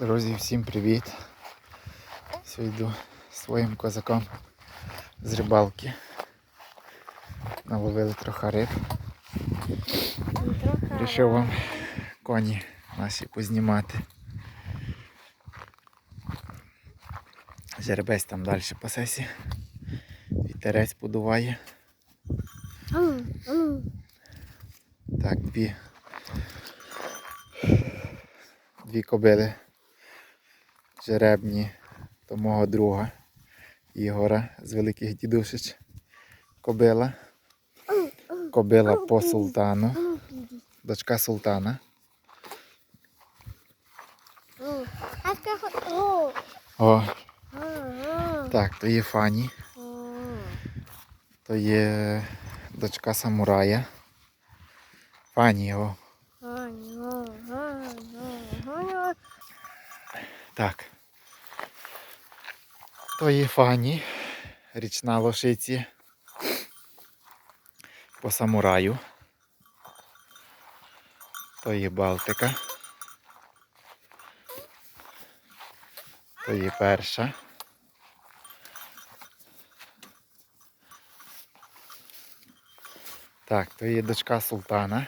Друзі, всім привіт. Йду своїм козаком з рибалки. Наловили трохи риб. Рішив вам коні наші познімати. Жеребець там далі пасесі. Вітерець подуває. Так, дві. Дві кобили. Жеребні до мого друга Ігора з Великих Дідушич. Кобила. Кобила по султану. Дочка султана. О, так, то є Фані, то є дочка самурая. Фані, о. Так. То є Фані, річна лошиці по самураю. То є Балтика. То є перша. Так, то є дочка султана.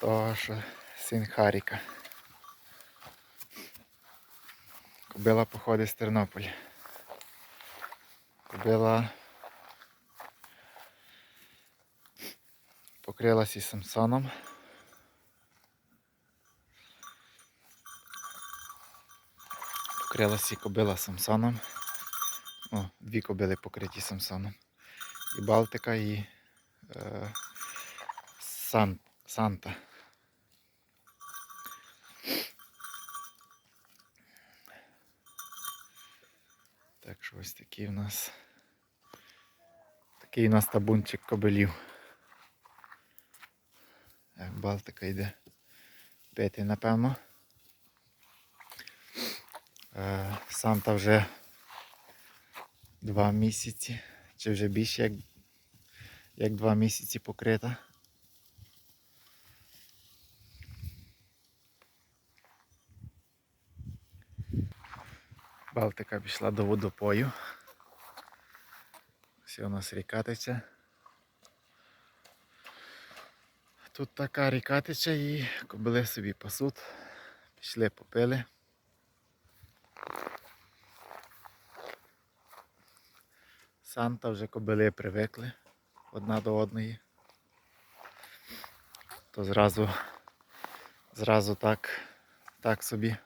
То що син Харіка. Кобила походить з Тернополя. Кобила покрилась із Самсоном. Покрилась і кобила Самсоном. О, дві кобили покриті Самсоном. І Балтика, і е, Сан, Санта. Ось такий в нас такий у нас табунчик кобилів. Так, Балтика йде пити, напевно. Е, Санта вже два місяці, чи вже більше як, як два місяці покрита. Балтика пішла до водопою. Ось у нас ріка тече. Тут така ріка тече і кобили собі пасуть. Пішли попили. Санта вже кобили привикли одна до одної. То зразу, зразу так, так собі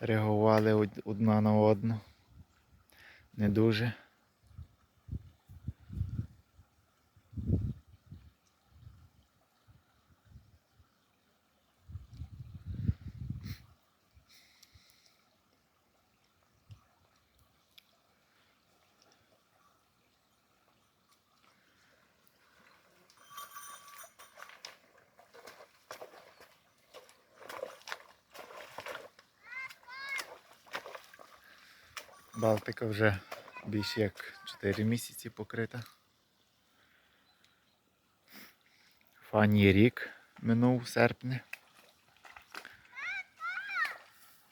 реагували од- одна на одну. Не дуже. Балтика вже більше як 4 місяці покрита. Фані рік минув серпні.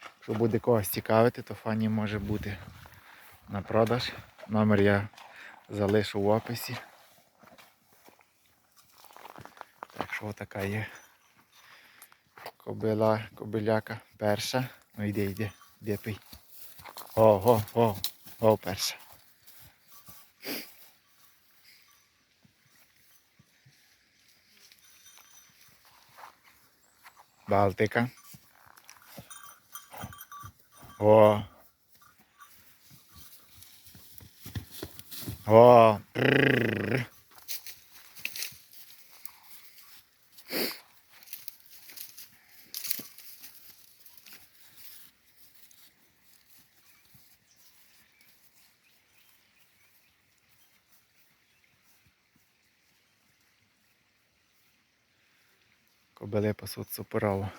Якщо буде когось цікавити, то фані може бути на продаж. Номер я залишу в описі. Так що така є кобила, кобиляка перша. Ну йди, йди, йди пий. О, о, о, перша. Балтика. О. О. Прррр. Кобили пасуть суперово.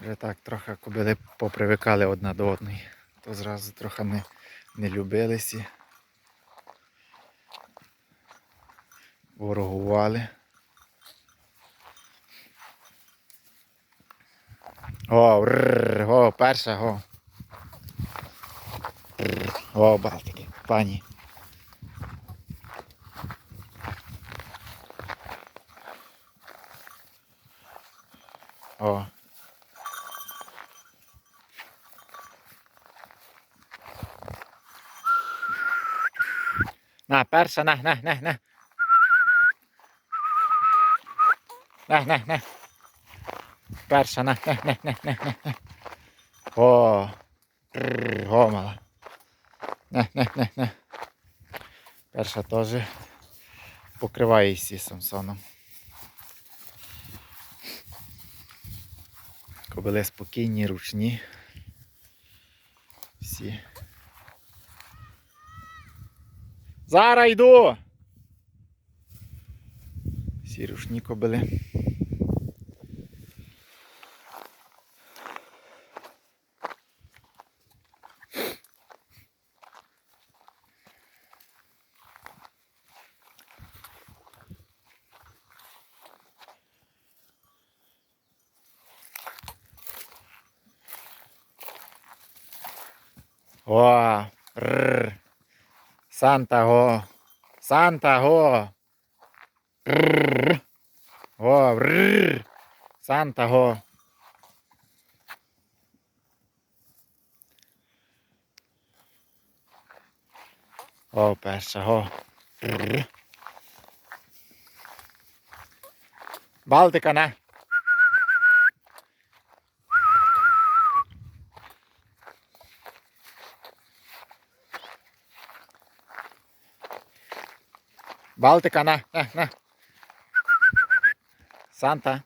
Вже так трохи кобили попривикали одна до одної. То зразу трохи не, не любилися. ворогували. О, рррр, о, перша, о. Рррр, О, Балтики, пані. О. На, перша, на, на, на, на. На, на, на. Перша, на, на, на, на, на, на, на. О, Рррр, На, на, на, на. Перша теж покриває сі Самсоном. Кобили спокійні, ручні. Всі. Зараз йду. Всі рушні кобили. О, рррр. Санта го. Санта го. Рррр. О, рррр. Санта го. О, перша го. Балтика, на. На, на. Санта.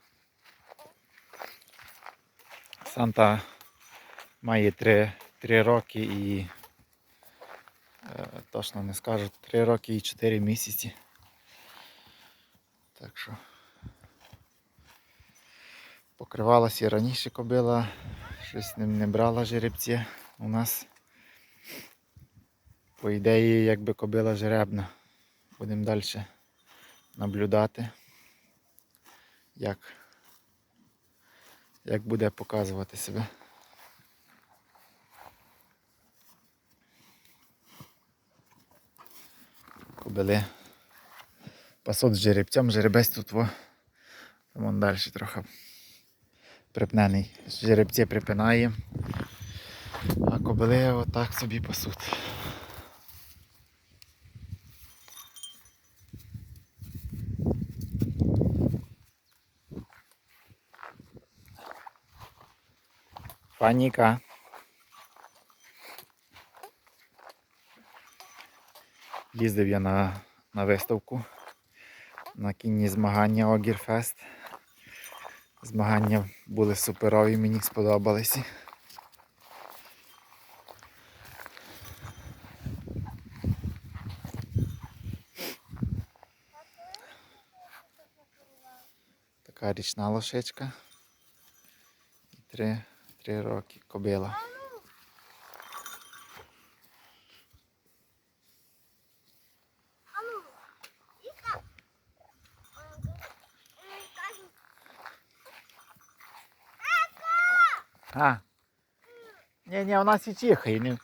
Санта має три, три роки і точно не скажу, три роки і чотири місяці. Так що покривалася і раніше кобила, щось не, не брала жеребці у нас. По ідеї, якби кобила жеребна. Будемо далі наблюдати, як, як буде показувати себе. Кобили пасуть з жеребцем, жеребець тут во. Вон далі трохи припнений. Жеребці припинає, а кобили отак собі пасуть. Паніка. Їздив я на, на виставку на кінні змагання Огірфест. Змагання були суперові, мені сподобалися. Така річна лошичка. І три, три роки кобила. А. Ні, ні, у нас і чихає.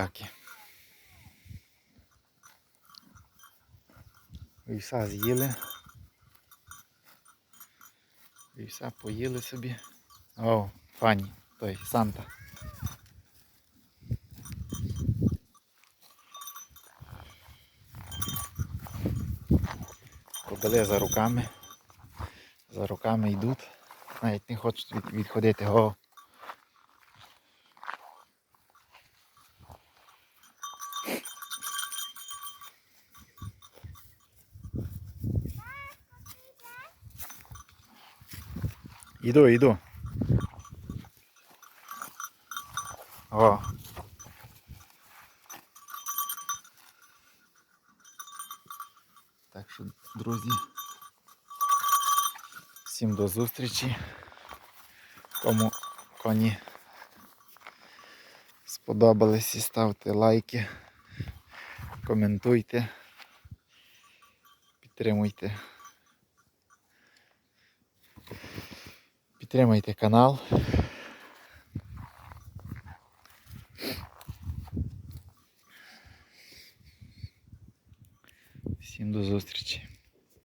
Кобиляки. Вівса з'їли. Вівса поїли собі. О, фані, той Санта. Кобили за руками. За руками йдуть. Навіть не хочуть відходити. О. Іду, іду. О. Так що, друзі, всім до зустрічі. Кому коні сподобалися, ставте лайки, коментуйте, підтримуйте. Підтримуйте канал. Всім до зустрічі.